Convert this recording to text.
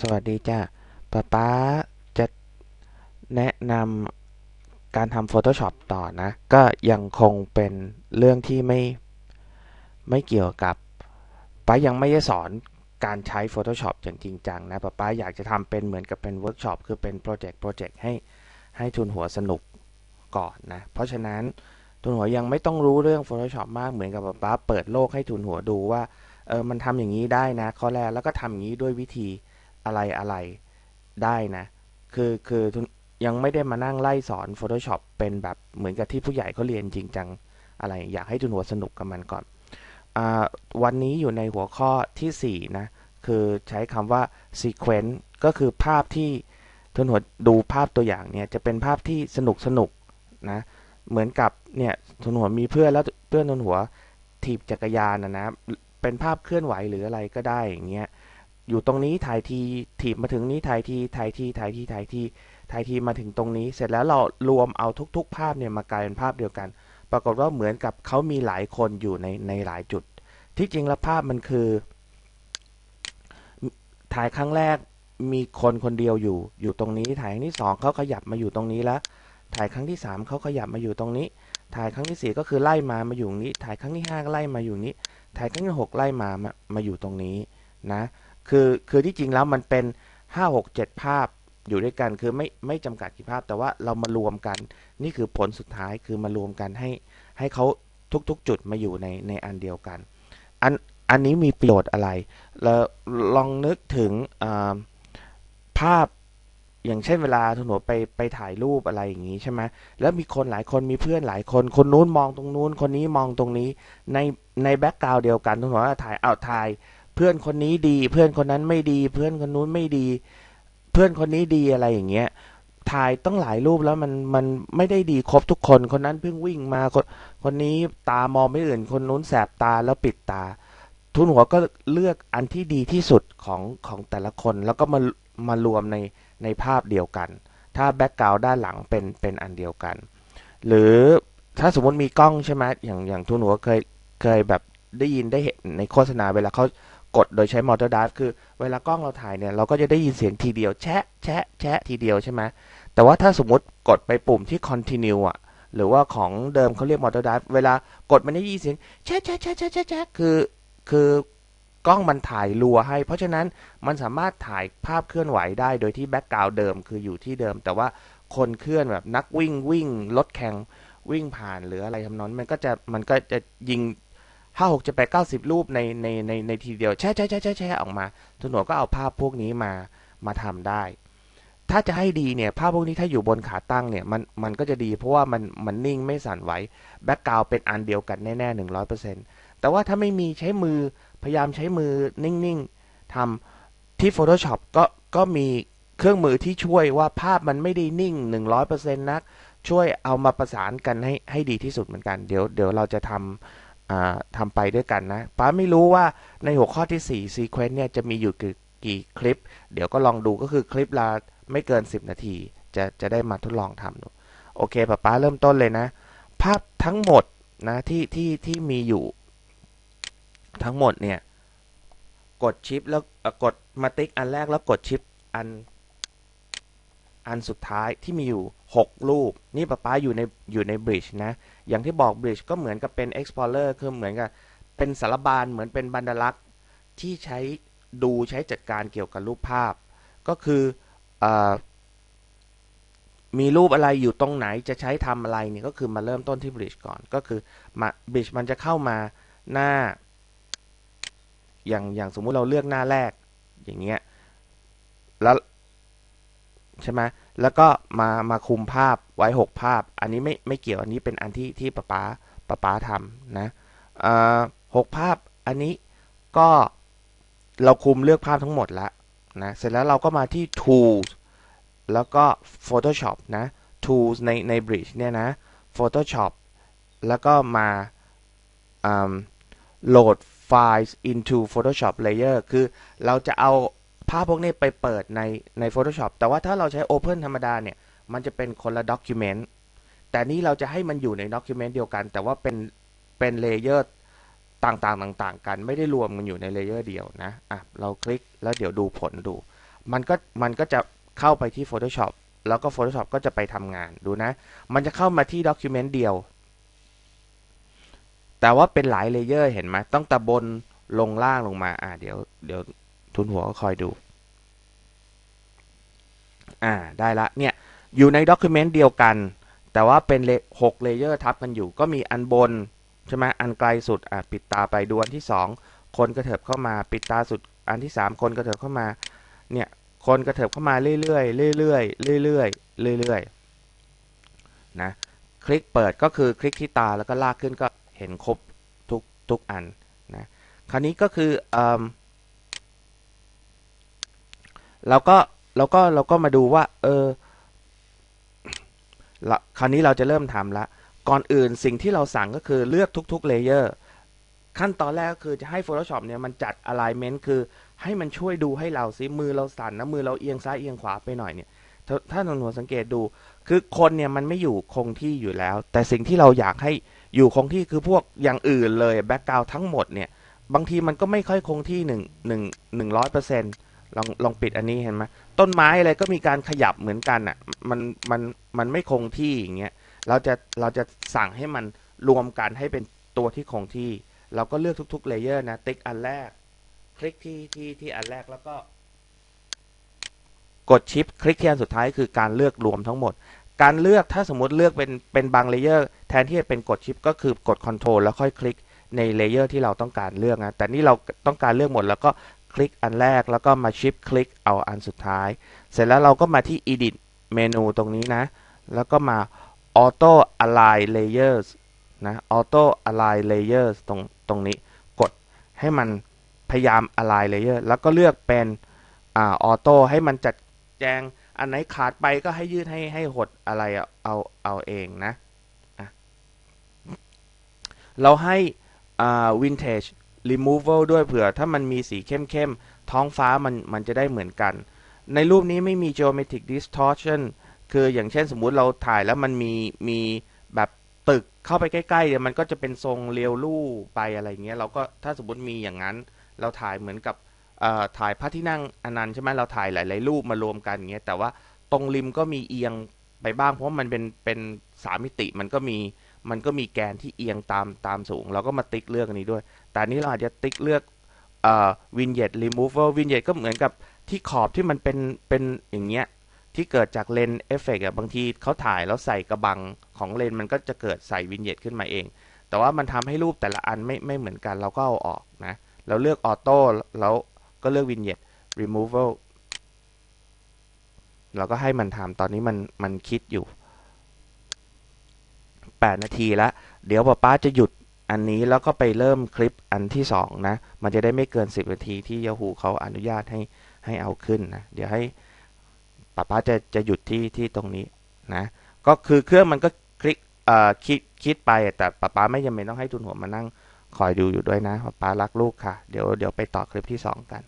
สวัสดีจ้าป๊าป๊าจะแนะนำการทำ Photoshop ต่อนะ ก็ยังคงเป็นเรื่องที่ไม่ไม่เกี่ยวกับป๊ายังไม่ได้สอนการใช้ Photoshop อย่างจริงจังนะป๊าป๊าอยากจะทำเป็นเหมือนกับเป็นเวิร์กช็อปคือเป็นโปรเจกต์โปรเจกต์ให้ให้ทุนหัวสนุกก่อนนะ เพราะฉะนั้นทุนหัวยังไม่ต้องรู้เรื่อง Photoshop มากเหมือนกับป๊าป๊าเปิดโลกให้ทุนหัวดูว่าเออมันทำอย่างนี้ได้นะข้อแรกแล้วก็ทำอย่างนี้ด้วยวิธี อะไรอะไรได้นะ คือคือยังไม่ได้มานั่งไล่สอน Photoshop เป็นแบบเหมือนกับที่ผู้ใหญ่เขาเรียนจริงจังอะไร อยากให้ทุนหัวสนุกกับมันก่อนอวันนี้อยู่ในหัวข้อที่ 4 นะ คือใช้คำว่า sequence ก็คือภาพที่ทุนหัวดูภาพตัวอย่างเนี่ยจะเป็นภาพที่สนุกสนุกนะเหมือนกับเนี่ยทุนหัวมีเพื่อนแล้วเพื่อนทุนหัวถีบจักรยานนะนะเป็นภาพเคลื่อนไหวหรืออะไรก็ได้อย่างเงี้ย อยู่ตรงนี้ถ่ายทีถีบมาถึงนี้ถ่ายทีถ่ายทีถ่ายทีถ่ายทีถ่ายทีมาถึงตรงนี้ เสร็จแล้วเรารวมเอาทุก ๆ ภาพเนี่ยมากลายเป็นภาพเดียวกัน ปรากฏว่าเหมือนกับเขามีหลายคนอยู่ในในหลายจุด ที่จริงแล้วภาพมันคือ ถ่ายครั้งแรกมีคนคนเดียวอยู่อยู่ตรงนี้ ถ่ายครั้งที่สองเขาขยับมาอยู่ตรงนี้แล้ว ถ่ายครั้งที่สามเขาขยับมาอยู่ตรงนี้ ถ่ายครั้งที่สี่ก็คือไล่มามาอยู่นี้ ถ่ายครั้งที่ห้าก็ไล่มาอยู่นี้ ถ่ายครั้งที่หกไล่มามามาอยู่ตรงนี้นะ คือคือที่จริงแล้วมันเป็นห้าหกเจ็ดภาพอยู่ด้วยกันคือไม่ไม่จำกัดกี่ภาพ แต่ว่าเรามารวมกัน นี่คือผลสุดท้ายคือมารวมกันให้ให้เขาทุกๆ จุดมาอยู่ในในอันเดียวกัน อันอันนี้มีประโยชน์อะไรแล้วลองนึกถึงภาพอย่างเช่นเวลาทุนหัวไปไปถ่ายรูปอะไรอย่างนี้ใช่ไหมแล้วมีคนหลายคนมีเพื่อนหลายคน คนนู้นมองตรงนู้น คนนี้มองตรงนี้ ในในแบ็กกราวด์เดียวกันทุนหัวถ่ายเอาถ่าย เพื่อนคนนี้ดี เพื่อนคนนั้นไม่ดี เพื่อนคนนู้นไม่ดี เพื่อนคนนี้ดีอะไรอย่างเงี้ยถ่ายต้องหลายรูปแล้วมันมันไม่ได้ดีครบทุกคนคนนั้นเพิ่งวิ่งมาคนคนนี้ตามองไม่อื่นคนนู้นแสบตาแล้วปิดตา ทุนหัวก็เลือกอันที่ดีที่สุดของของแต่ละคน แล้วก็มามารวมในในภาพเดียวกัน ถ้าแบ็กกราวด์ด้านหลังเป็นเป็นอันเดียวกัน หรือถ้าสมมติมีกล้องใช่ไหมอย่างอย่างทุนหัวเคยเคยแบบได้ยินได้เห็นในโฆษณาเวลาเขา กดโดยใช้มอเตอร์ดฟคือเวลากล้องเราถ่ายเนี่ยเราก็จะได้ยินเสียงทีเดียวแชะแชะแชะทีเดียวใช่ไหมแต่ว่าถ้าสมมติกดไปปุ่มที่ continue อะหรือว่าของเดิมเขาเรียกมอเตอร์ดฟเวลากดมันได้ยินเสียงแชะแชะแชะแชะแชะแชะคือคือกล้องมันถ่ายรัวให้ เพราะฉะนั้นมันสามารถถ่ายภาพเคลื่อนไหวได้โดยที่แบ็กกราวด์เดิมคืออยู่ที่เดิม แต่ว่าคนเคลื่อนแบบนักวิ่งวิ่งรถแข่งวิ่งผ่านหรืออะไรทำนองนั้นมันก็จะมันก็จะยิง ห้าหกจะไปเก้าสิบรูปในในในในทีเดียวแช่แช่แช่แช่แช่ออกมาทุนหัวก็เอาภาพพวกนี้มามาทำได้ ถ้าจะให้ดีเนี่ยภาพพวกนี้ถ้าอยู่บนขาตั้งเนี่ยมันมันก็จะดีเพราะว่ามันมันนิ่งไม่สั่นไหวแบ็กกราวเป็นอันเดียวกันแน่ๆหนึ่งร้อยเปอร์เซ็นต์แต่ว่าถ้าไม่มีใช้มือพยายามใช้มือนิ่งๆทำที่ Photoshop ก็ก็มีเครื่องมือที่ช่วยว่าภาพมันไม่ได้นิ่ง 100%นัก ช่วยเอามาประสานกันให้ให้ดีที่สุดเหมือนกัน เดี๋ยวเดี๋ยวเราจะทำ ทำไปด้วยกันนะป้าไม่รู้ว่าในหัวข้อที่ 4 Sequence เนี่ยจะมีอยู่กี่กี่คลิป เดี๋ยวก็ลองดูก็คือคลิปละไม่เกิน 10 นาที จะจะได้มาทดลองทำดู โอเคป้าป้าเริ่มต้นเลยนะ ภาพทั้งหมดนะที่ที่ที่มีอยู่ทั้งหมดเนี่ย กดชิปแล้วกดมาติ๊กอันแรกแล้วกดชิปอัน อันสุดท้ายที่มีอยู่ 6 รูป นี่ป้าป้าอยู่ในอยู่ในบริดจ์นะ อย่างที่บอกบริดจ์ก็เหมือนกับเป็น Explorer คือเหมือนกับเป็นสารบานเหมือนเป็นบรรลักษ์ที่ใช้ดูใช้จัดการเกี่ยวกับรูปภาพ ก็คืออมีรูปอะไรอยู่ตรงไหนจะใช้ทำอะไรเนี่ยก็คือมาเริ่มต้นที่บริดจ์ก่อน ก็คือมาบริดจ์มันจะเข้ามาหน้า อย่างอย่างสมมุติเราเลือกหน้าแรกอย่างเงี้ยแล้ว ใช่ไหมแล้วก็มามาคุมภาพไว้ 6 ภาพ อันนี้ไม่ไม่เกี่ยวอันนี้เป็นอันที่ที่ป้าป้าป้าป้าทำนะหกภาพอันนี้ก็เราคุมเลือกภาพทั้งหมดแล้วนะเสร็จแล้วเราก็มาที่ tools แล้วก็ Photoshop นะ tools ในใน bridge เนี่ยนะ Photoshop แล้วก็มาโหลด files into Photoshop layer คือเราจะเอา ภาพพวกนี้ไปเปิดในใน Photoshop แต่ว่าถ้าเราใช้ Open ธรรมดาเนี่ย มันจะเป็นคนละ document แต่นี้เราจะให้มันอยู่ใน document เดียวกัน แต่ว่าเป็นเป็นเลเยอร์ต่างๆต่างๆ กันไม่ได้รวมมันอยู่ในเลเยอร์เดียวนะอะเราคลิกแล้วเดี๋ยวดูผลดู มันก็มันก็จะเข้าไปที่ Photoshop แล้วก็ Photoshop ก็จะไปทำงานดูนะ มันจะเข้ามาที่ Document เดียว แต่ว่าเป็นหลายเลเยอร์เห็นไหมต้องแต่บนลงล่างลงมาอ่าเดี๋ยวเดี๋ยว ทุนหัวก็คอยดู อ่า ได้ละ เนี่ย อยู่ใน Document เดียวกัน แต่ว่าเป็นเลหกเลเยอร์ทับกันอยู่ ก็มีอันบน ใช่ไหมอันไกลสุด อะ ปิดตาไปดูอันที่สองคนกระเถิบเข้ามา ปิดตาสุด อันที่สามคนกระเถิบเข้ามา เนี่ย คนกระเถิบเข้ามาเรื่อยๆ เรื่อยๆ เรื่อยๆ เรื่อยๆ นะ คลิกเปิดก็คือคลิกที่ตาแล้วก็ลากขึ้นก็เห็นครบทุกทุกอันนะ คราวนี้ก็คืออม เราก็เราก็เราก็มาดูว่า เออคราวนี้เราจะเริ่มทำละก่อนอื่นสิ่งที่เราสั่งก็คือเลือกทุกๆเลเยอร์ขั้นตอนแรกก็คือจะให้ Photoshop เนี่ยมันจัด alignment คือให้มันช่วยดูให้เราซิมือเราสั่นนะมือเราเอียงซ้ายเอียงขวาไปหน่อยเนี่ย ถ้าถ้าหนูสังเกตดู คือคนเนี่ยมันไม่อยู่คงที่อยู่แล้ว แต่สิ่งที่เราอยากให้อยู่คงที่คือพวกอย่างอื่นเลยแบ็กกราวทั้งหมดเนี่ย บางทีมันก็ไม่ค่อยคงที่หนึ่งหนึ่งหนึ่งร้อยเปอร์เซ็นต์ ลองลองปิดอันนี้เห็นไหมต้นไม้อะไรก็มีการขยับเหมือนกันอะมันมันมันไม่คงที่อย่างเงี้ยเราจะเราจะสั่งให้มันรวมกันให้เป็นตัวที่คงที่ เราก็เลือกทุกๆเลเยอร์นะ ติ๊กอันแรก คลิกที่ที่ที่อันแรกแล้วก็ กดชิปคลิกที่อันสุดท้ายคือการเลือกรวมทั้งหมด การเลือกถ้าสมมติเลือกเป็นเป็นบางเลเยอร์แทนที่จะเป็นกดชิปก็คือกด Ctrl แล้วค่อยคลิกในเลเยอร์ที่เราต้องการเลือกนะแต่นี่เราต้องการเลือกหมดแล้วก็ คลิกอันแรกแล้วก็มาชิปคลิกเอาอันสุดท้าย เสร็จแล้วเราก็มาที่ Edit เมนูตรงนี้นะ แล้วก็มา Auto Align Layers นะ Auto Align Layers ตรงตรงนี้กดให้มันพยายาม Align Layer แล้วก็เลือกเป็นอ่า Auto ให้มันจัดแจงอันไหนขาดไปก็ให้ยืดให้ให้หดอะไรเอาเอาเองนะะเราให้อ่า Vintage Removal ด้วยเผื่อ ถ้ามันมีสีเข้มๆ ท้องฟ้ามันมันจะได้เหมือนกัน ในรูปนี้ไม่มี Geometric Distortion คืออย่างเช่นสมมุติเราถ่ายแล้วมันมีมีแบบตึกเข้าไปใกล้ๆเดี๋ยวมันก็จะเป็นทรงเรียวลู่ไปอะไรเงี้ยเราก็ถ้าสมมติมีอย่างนั้น เราถ่ายเหมือนกับถ่ายพระที่นั่งอนันต์ใช่ไหมเราถ่ายหลาย ๆ รูปมารวมกันอย่างเงี้ยแต่ว่าตรงริมก็มีเอียงไปบ้างเพราะว่ามันเป็นเป็นสามมิติมันก็มี มันก็มีแกนที่เอียงตามตามสูง เราก็มาติ๊กเลือกอันนี้ด้วย แต่นี้เราอาจจะติ๊กเลือกเอ่อ vignette removal vignette ก็เหมือนกับที่ขอบที่มันเป็นเป็นอย่างเงี้ยที่เกิดจากเลนเอฟเฟกต์อะบางทีเขาถ่ายแล้วใส่กระบังของเลนมันก็จะเกิดใส่วินเยตขึ้นมาเอง แต่ว่ามันทำให้รูปแต่ละอันไม่ไม่เหมือนกันเราก็เอาออกนะ เราเลือกออโต้แล้วก็เลือกวินเยต removal เราก็ให้มันทำตอนนี้มันมันคิดอยู่ 8 นาทีแล้ว เดี๋ยวป้าป้าจะหยุดอันนี้แล้วก็ไปเริ่มคลิปอันที่ 2 นะ มันจะได้ไม่เกิน 10 นาทีที่ Yahoo เขาอนุญาตให้ให้เอาขึ้นนะ เดี๋ยวให้ป้าป้าจะจะหยุดที่ที่ตรงนี้นะ ก็คือเครื่องมันก็คลิกเอ่อคิดคิดไปแต่ป้าป้าไม่จำเป็นต้องให้ทุนหัวมานั่งคอยดูอยู่ด้วยนะป้าป้ารักลูกค่ะ เดี๋ยวเดี๋ยวไปต่อคลิปที่ 2 กัน